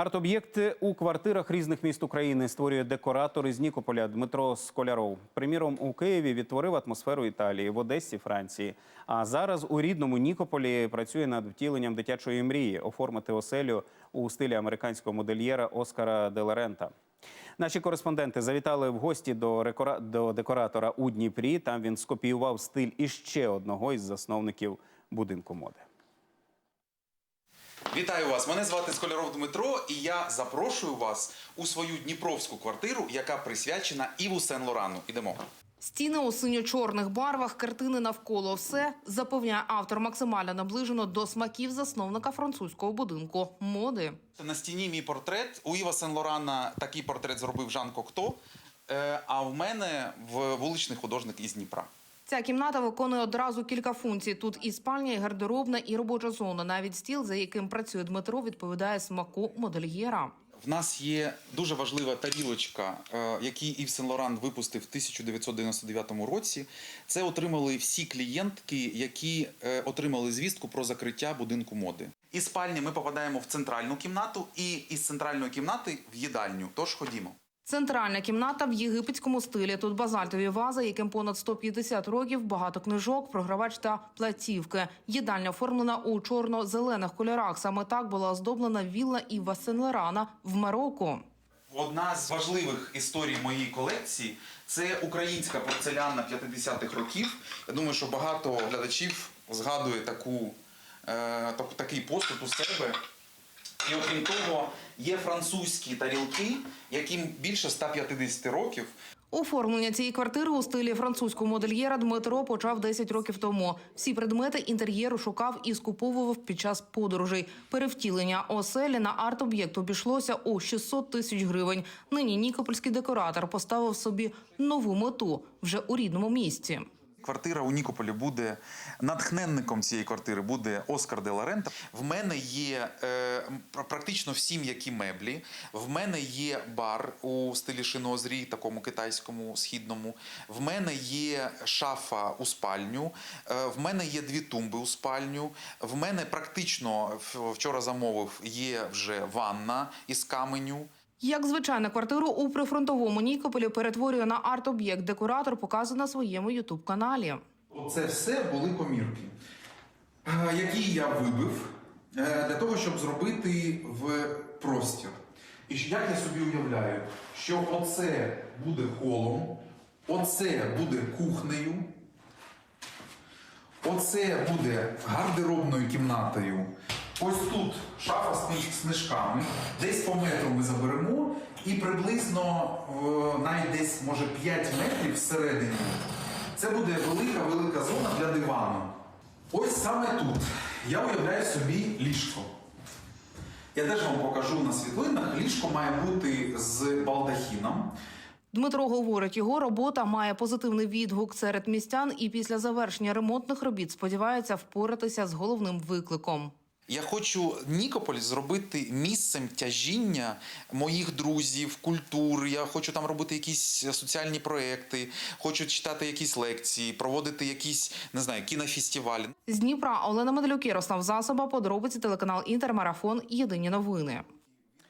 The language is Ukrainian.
Арт-об'єкти у квартирах різних міст України створює декоратор із Нікополя Дмитро Сколяров. Приміром, у Києві відтворив атмосферу Італії, в Одесі Франції. А зараз у рідному Нікополі працює над втіленням дитячої мрії оформити оселю у стилі американського модельєра Оскара Деларента. Наші кореспонденти завітали в гості до, рекора... до декоратора у Дніпрі. Там він скопіював стиль іще одного із засновників будинку моди. Вітаю вас! Мене звати Сколяров Дмитро, і я запрошую вас у свою дніпровську квартиру, яка присвячена Іву Сен Лорану. Ідемо. Стіни у синьо-чорних барвах, картини навколо все запевняє автор максимально наближено до смаків засновника французького будинку моди. На стіні мій портрет. У Іва Сен Лорана такий портрет зробив Жан Кокто. е, А в мене в вуличний художник із Дніпра. Ця кімната виконує одразу кілька функцій. Тут і спальня, і гардеробна, і робоча зона. Навіть стіл, за яким працює Дмитро, відповідає смаку модельєра. В нас є дуже важлива тарілочка, е, який Ів Сен Лоран випустив в 1999 році. Це отримали всі клієнтки, які е, отримали звістку про закриття будинку моди. Із спальні ми попадаємо в центральну кімнату і із центральної кімнати в їдальню. Тож ходімо. Центральна кімната в єгипетському стилі. Тут базальтові вази, яким понад 150 років, багато книжок, програвач та платівки. Їдальня оформлена у чорно-зелених кольорах. Саме так була оздоблена вілла Іва Сен-Лорана в Марокко. Одна з важливих історій моєї колекції це українська порцеляна 50-х років. Я думаю, що багато глядачів згадує таку, е, так- такий посуд у себе. І окрім того, є французькі тарілки, яким більше 150 років. Оформлення цієї квартири у стилі французького модельєра Дмитро почав 10 років тому. Всі предмети інтер'єру шукав і скуповував під час подорожей. Перевтілення оселі на арт-об'єкт обійшлося у 600 тисяч гривень. Нині нікопольський декоратор поставив собі нову мету вже у рідному місті. Квартира у Нікополі буде натхненником цієї квартири буде Оскар де Ларента. В мене є е, практично всі м'які меблі. В мене є бар у стилі шинозрій, такому китайському східному. В мене є шафа у спальню. Е, в мене є дві тумби у спальню. В мене практично вчора замовив є вже ванна із каменю. Як звичайно, квартиру у прифронтовому Нікополі перетворює на арт-об'єкт. Декоратор показує на своєму ютуб-каналі. Оце все були комірки, е, які я вибив е, для того, щоб зробити в простір. І як я собі уявляю, що оце буде холом, оце буде кухнею, оце буде гардеробною кімнатою. Ось тут шафа з книжками, десь по метру ми заберемо, і приблизно е, навіть десь може 5 метрів всередині. Це буде велика велика зона для дивану. Ось саме тут я уявляю собі ліжко. Я теж вам покажу на світлинах. Ліжко має бути з балдахіном. Дмитро говорить, його робота має позитивний відгук серед містян, і після завершення ремонтних робіт сподівається впоратися з головним викликом. Я хочу Нікополь зробити місцем тяжіння моїх друзів, культур. Я хочу там робити якісь соціальні проекти, хочу читати якісь лекції, проводити якісь не знаю, кінофестивалі. З Дніпра Олена Медлюк, Ярослав Засоба, подробиці телеканал Інтермарафон. Єдині новини.